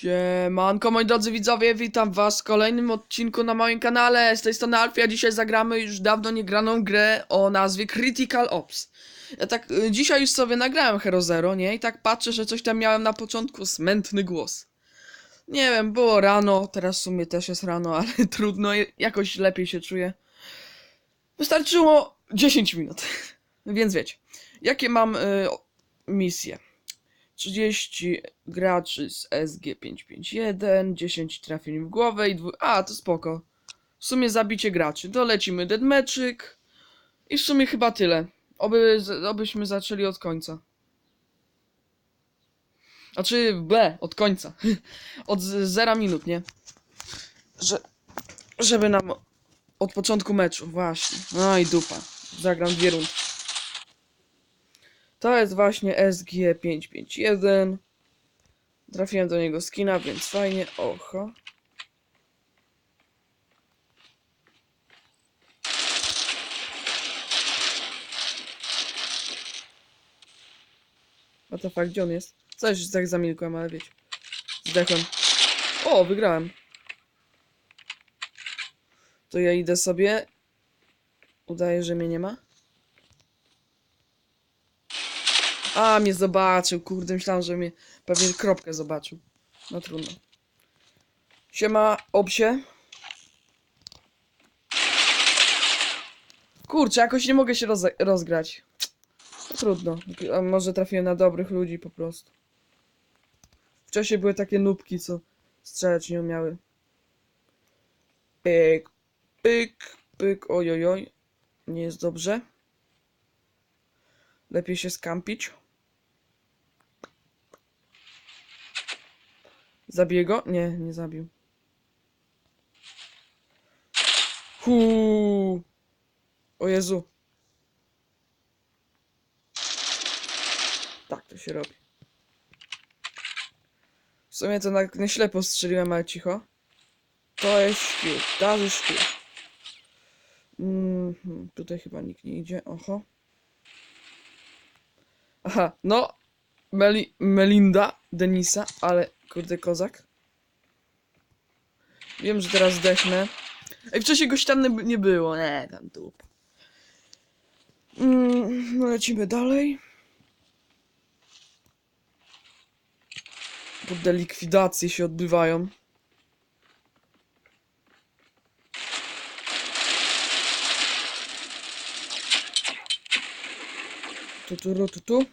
Siemanko moi drodzy widzowie, witam was w kolejnym odcinku na moim kanale. Z tej strony Alfie, a dzisiaj zagramy już dawno niegraną grę o nazwie Critical Ops. Ja tak y, dzisiaj już sobie nagrałem Hero Zero, nie? I tak patrzę, że coś tam miałem na początku smętny głos. Nie wiem, było rano, teraz w sumie też jest rano, ale trudno, jakoś lepiej się czuję. Wystarczyło 10 minut, więc wiecie. Jakie mam y, misje? 30 graczy z SG551, 10 trafień w głowę i dwu... A, to spoko. W sumie zabicie graczy. Dolecimy deadmatchik i w sumie chyba tyle. Oby, obyśmy zaczęli od końca. Znaczy, B, od końca. od zera minut, nie? Że, żeby nam od początku meczu, właśnie. No i dupa. Zagram dwie rundy. To jest właśnie SG551. Trafiłem do niego skina, więc fajnie. Oho. What the fuck, gdzie on jest? Coś tak zamilkłem, ale wiecie. Zdechłem. O, wygrałem. To ja idę sobie. Udaję, że mnie nie ma. A, mnie zobaczył, kurde, myślałem, że mnie pewnie kropkę zobaczył. No trudno. Siema, obsie. Kurczę, jakoś nie mogę się rozgrać. No, trudno. A może trafiłem na dobrych ludzi po prostu. Wcześniej były takie nubki, co strzelać nie umiały. Pyk, pyk, pyk, ojojoj. Nie jest dobrze. Lepiej się skampić. Zabiję go? Nie, nie zabił. Huu. O Jezu. Tak to się robi. W sumie to na, na ślepo strzeliłem, ale cicho. To jest szkieł. Darzy szkieł. Mhm, tutaj chyba nikt nie idzie. Oho. Aha, no. Meli Melinda, Denisa, ale kurde kozak. Wiem, że teraz zdechnę. Ej, wcześniej goś nie- było. Nie, tam dup. Mm, no lecimy dalej. Kurde, likwidacje się odbywają. Tu, tu, tu, tu.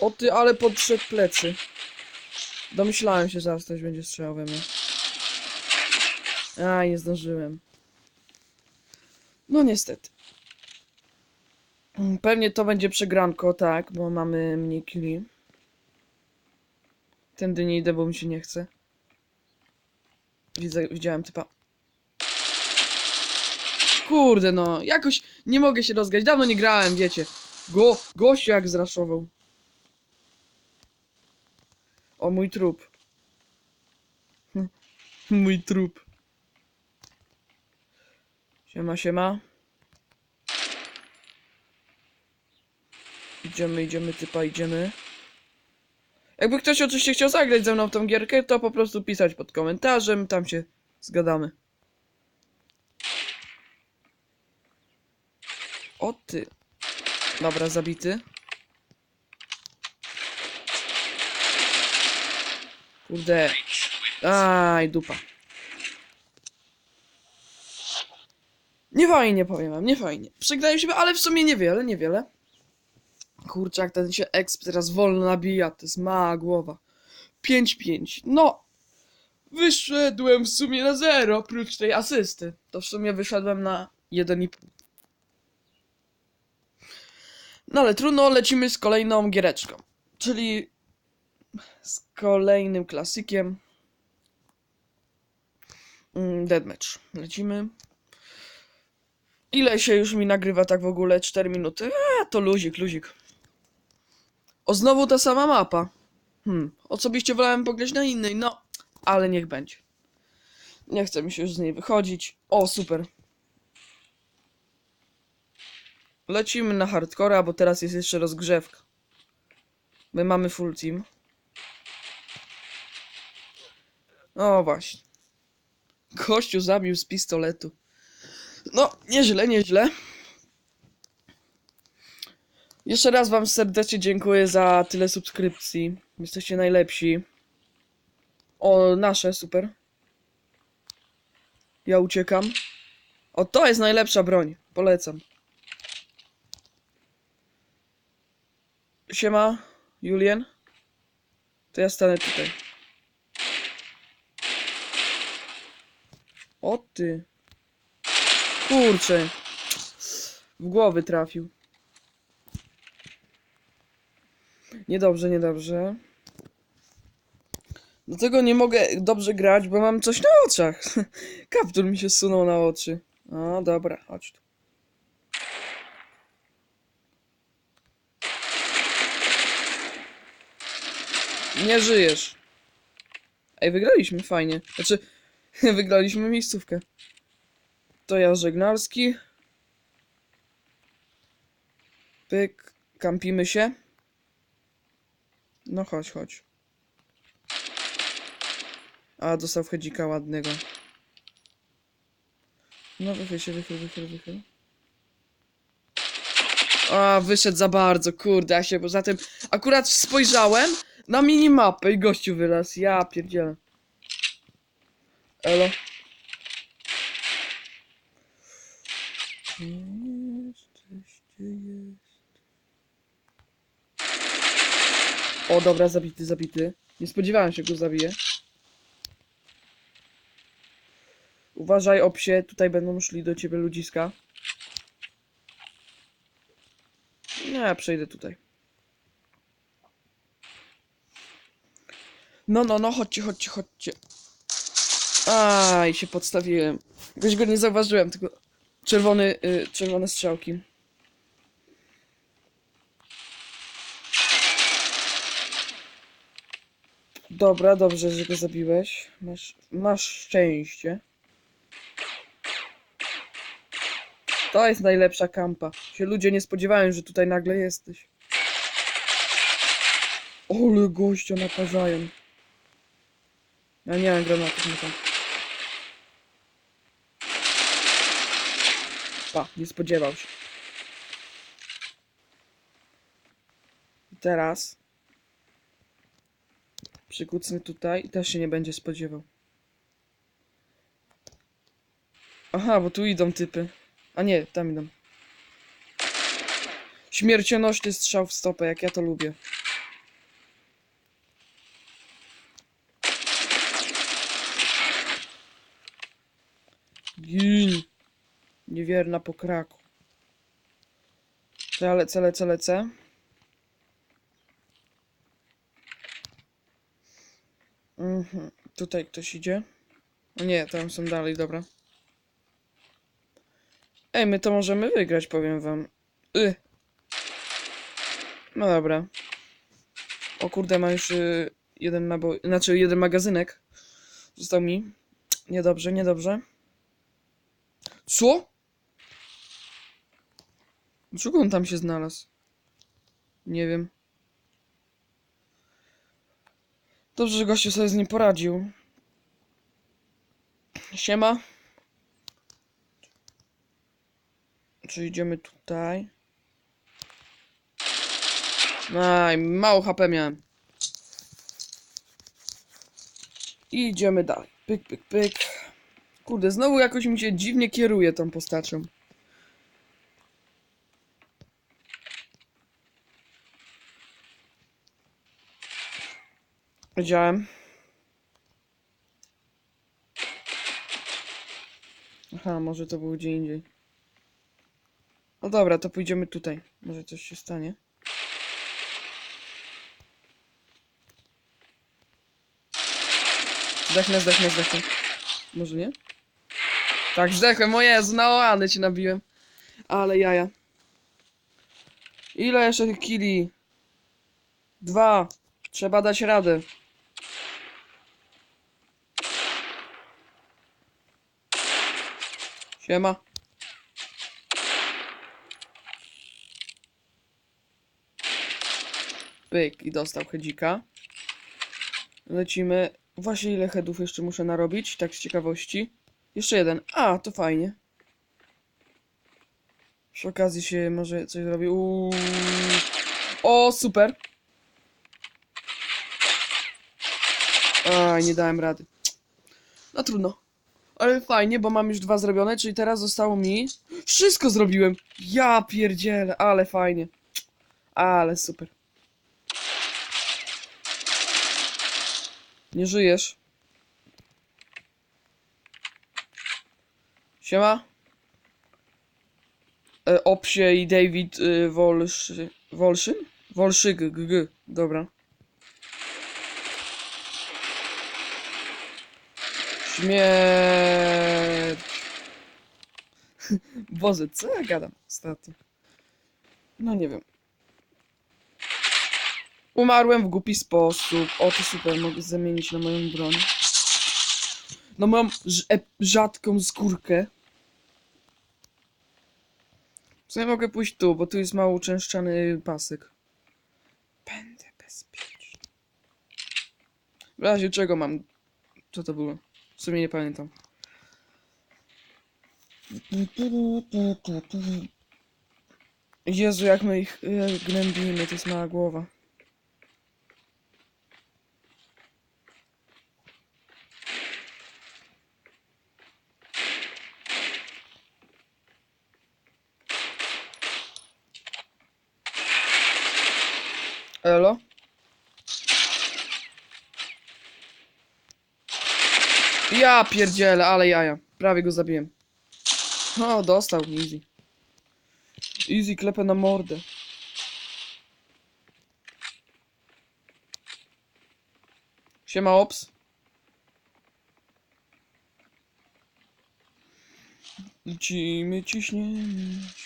O ty, ale podszedł plecy. Domyślałem się, że zaraz ktoś będzie strzelał we mnie. A, nie zdążyłem. No niestety. Pewnie to będzie przegranko, tak, bo mamy mniej killi. Tędy nie idę, bo mi się nie chce. Widzę, widziałem typa. Kurde no, jakoś nie mogę się rozgrać. Dawno nie grałem, wiecie. Go, gościu jak zraszował. O, mój trup. mój trup. Siema, siema. Idziemy, idziemy, typa, idziemy. Jakby ktoś oczywiście chciał zagrać ze mną w tą gierkę, to po prostu pisać pod komentarzem, tam się zgadamy. O ty. Dobra, zabity. Kurde. Aj, dupa. Nie fajnie, powiem wam, nie fajnie. Przegraliśmy, ale w sumie niewiele, niewiele. Kurczę, jak ten się exp teraz wolno nabija, to jest mała głowa. 5-5. No! Wyszedłem w sumie na 0, oprócz tej asysty. To w sumie wyszedłem na 1,5. No ale trudno, lecimy z kolejną giereczką. Czyli z kolejnym klasykiem. Mm, Deathmatch. Lecimy. Ile się już mi nagrywa tak w ogóle? 4 minuty? A, to luzik, luzik. O, znowu ta sama mapa. Hmm, osobiście wolałem pograć na innej, no, ale niech będzie. Nie chce mi się już z niej wychodzić. O, super. Lecimy na hardcora, bo teraz jest jeszcze rozgrzewka. My mamy full team. O właśnie. Kościół zabił z pistoletu. No, nieźle, nieźle. Jeszcze raz wam serdecznie dziękuję za tyle subskrypcji. Jesteście najlepsi. O, nasze, super. Ja uciekam. O, to jest najlepsza broń. Polecam. Siema, Julien. To ja stanę tutaj. O ty. Kurczę. W głowy trafił. Niedobrze, niedobrze. Dlatego nie mogę dobrze grać, bo mam coś na oczach. Kaptur mi się zsunął na oczy. O, dobra, chodź tu. Nie żyjesz. Ej, wygraliśmy fajnie. Znaczy, wygraliśmy miejscówkę. To ja Żegnalski. Pyk, kampimy się. No chodź, chodź. A, dostał wchedzika ładnego. No wychyl się, wychyl, wychyl, wychyl. A, wyszedł za bardzo, kurde, ja się poza tym akurat spojrzałem na minimapę i gościu wylazł. Ja pierdzielę. Elo. Gdzie jesteś, gdzie jest? O, dobra, zabity, zabity. Nie spodziewałem się, go zabiję. Uważaj, obsie, tutaj będą szli do ciebie ludziska. Nie, ja przejdę tutaj. No, no, no, chodźcie, chodźcie, chodźcie. Aj, się podstawiłem. Jakoś go nie zauważyłem, tylko czerwony, y, czerwone strzałki. Dobra, dobrze, że go zabiłeś. Masz, masz szczęście. To jest najlepsza kampa. Się ludzie nie spodziewają, że tutaj nagle jesteś. Ole gościa naparzają. Ja nie mam granatów, nie tam. Pa, nie spodziewał się. I teraz przykucnę tutaj i też się nie będzie spodziewał. Aha, bo tu idą typy. A nie, tam idą. Śmiercionośny strzał w stopę, jak ja to lubię. Niewierna po kraku. To ja lecę, lecę, lecę. Mhm. Tutaj ktoś idzie. Nie, tam są dalej, dobra. Ej, my to możemy wygrać, powiem wam. Y. No dobra. O kurde, ma już y, jeden naboj, znaczy jeden magazynek. Został mi. Niedobrze, niedobrze. Co? Dlaczego on tam się znalazł? Nie wiem. Dobrze, że gościu sobie z nim poradził. Siema. Czy idziemy tutaj? Aj, mało HP miałem. I idziemy dalej. Pyk, pyk, pyk. Kurde, znowu jakoś mi się dziwnie kieruje tą postacią. Wiedziałem. Aha, może to był gdzie indziej. No dobra, to pójdziemy tutaj. Może coś się stanie. Zdechnę, zdechnę, zdechnę. Może nie? Tak, zdechłem, o Jezu, na oany ci nabiłem. Ale jaja. Ile jeszcze kili? Dwa. Trzeba dać radę. Siema. Pyk i dostał hedzika. Lecimy. Właśnie ile headów jeszcze muszę narobić, tak z ciekawości. Jeszcze jeden. A, to fajnie. Przy okazji się może coś zrobi. Uuu. O, super. A, nie dałem rady. No trudno. Ale fajnie, bo mam już dwa zrobione, czyli teraz zostało mi... Wszystko zrobiłem! Ja pierdzielę, ale fajnie. Ale super. Nie żyjesz. Siema. E, Opsie i David y, Wolszy... Wolszyn? Wolszyk. Dobra. Śmierć. Boże, co ja gadam ostatnio? No nie wiem. Umarłem w głupi sposób. O, to super, mogę zamienić na moją broń. No mam e- rzadką skórkę. W sumie mogę pójść tu, bo tu jest mało uczęszczany pasek. Będę bezpieczny. W razie czego mam... Co to było? W sumie nie pamiętam. Jezu, jak my ich gnębimy, to jest mała głowa. Elo? Ja pierdzielę, ale jaja. Prawie go zabiłem. O, dostał, easy. Easy, klepę na mordę. Siema, ops. Lecimy, ciśniemy.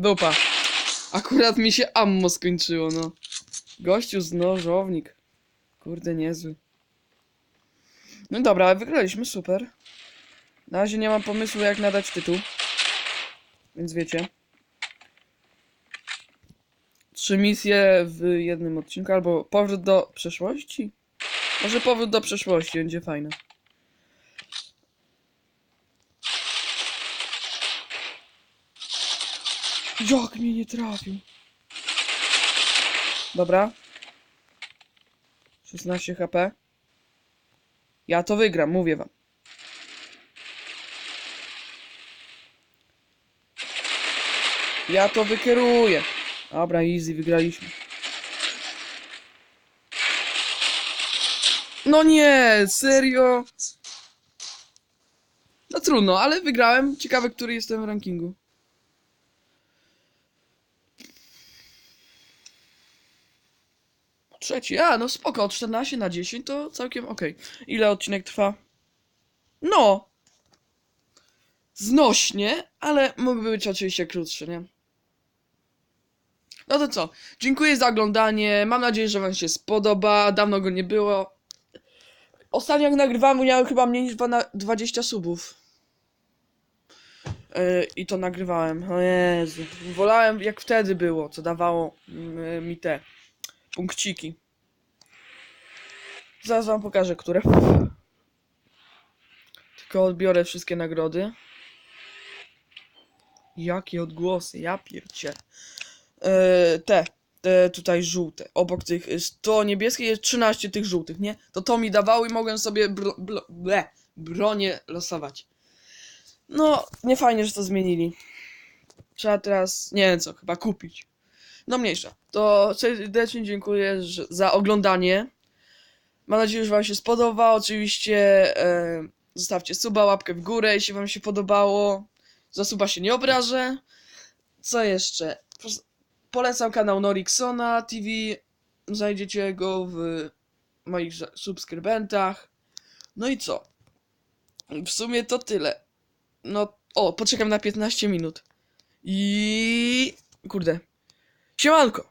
Dupa. Akurat mi się ammo skończyło, no. Gościu z nożownik. Kurde, niezły. No dobra, wygraliśmy, super. Na razie nie mam pomysłu, jak nadać tytuł. Więc wiecie. Trzy misje w jednym odcinku, albo powrót do przeszłości? Może powrót do przeszłości będzie fajne. Jak mnie nie trafił? Dobra. 16 HP. Ja to wygram, mówię wam. Ja to wykieruję. Dobra, easy, wygraliśmy. No nie, serio? No trudno, ale wygrałem. Ciekawe, który jestem w rankingu. Trzeci, a no spoko, od 14 na 10 to całkiem okej. Ile odcinek trwa? No! Znośnie, ale mógłby być oczywiście krótszy, nie? No to co? Dziękuję za oglądanie. Mam nadzieję, że Wam się spodoba. Dawno go nie było. Ostatnio jak nagrywałem, miałem chyba mniej niż 12 20 subów. Yy, I to nagrywałem. O Jezu. Wolałem jak wtedy było, co dawało mm, mi te punkciki. Zaraz wam pokażę, które. Tylko odbiorę wszystkie nagrody. Jakie odgłosy, ja piercie. Yy, te, te tutaj żółte. Obok tych jest to niebieskie jest 13 tych żółtych, nie? To to mi dawało i mogłem sobie bro, bro, ble, bronie losować. No, nie fajnie, że to zmienili. Trzeba teraz, nie wiem co, chyba kupić. No mniejsza. To serdecznie dziękuję za oglądanie. Mam nadzieję, że Wam się spodoba. Oczywiście e, zostawcie suba, łapkę w górę, jeśli Wam się podobało. Za suba się nie obrażę. Co jeszcze? Polecam kanał Norixona TV. Znajdziecie go w moich subskrybentach. No i co? W sumie to tyle. No, o, poczekam na 15 minut. I... Kurde. Siemanko!